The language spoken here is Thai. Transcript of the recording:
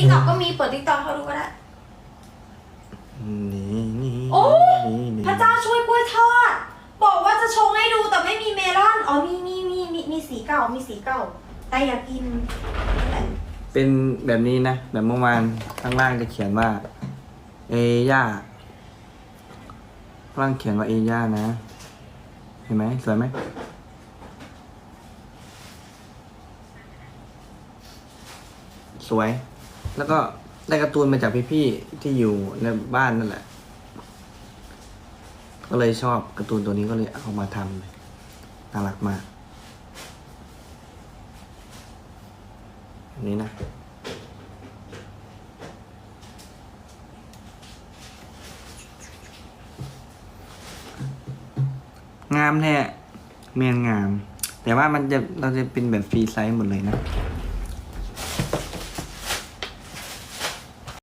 ติ๊กต็อกก็มีเปิดติ๊กต็อกเขาดูก็ได้ นี่นี่โอ้ นี่นี่พระเจ้าช่วยกล้วยทอด บอกว่าจะชงให้ดูแต่ไม่มีเมลอน อ๋อมีมีมีมีมีสีเก่ามีสีเก่า แต่อยากกินนั่นแหละเป็นแบบนี้นะ แบบเมื่อวานข้างล่างจะเขียนว่า เอย่าข้างล่างเขียนว่าเอย่านะ เห็นไหมสวยไหมสวย แล้วก็ได้การ์ตูนมาจากพี่ๆที่อยู่ในบ้านนั่นแหละ ก็เลยชอบการ์ตูนตัวนี้ก็เลยเอามาทำน่ารักมากอันนี้นะงามแท้เมียนงาม แต่ว่ามันจะเราจะเป็นแบบฟรีไซส์หมดเลยนะ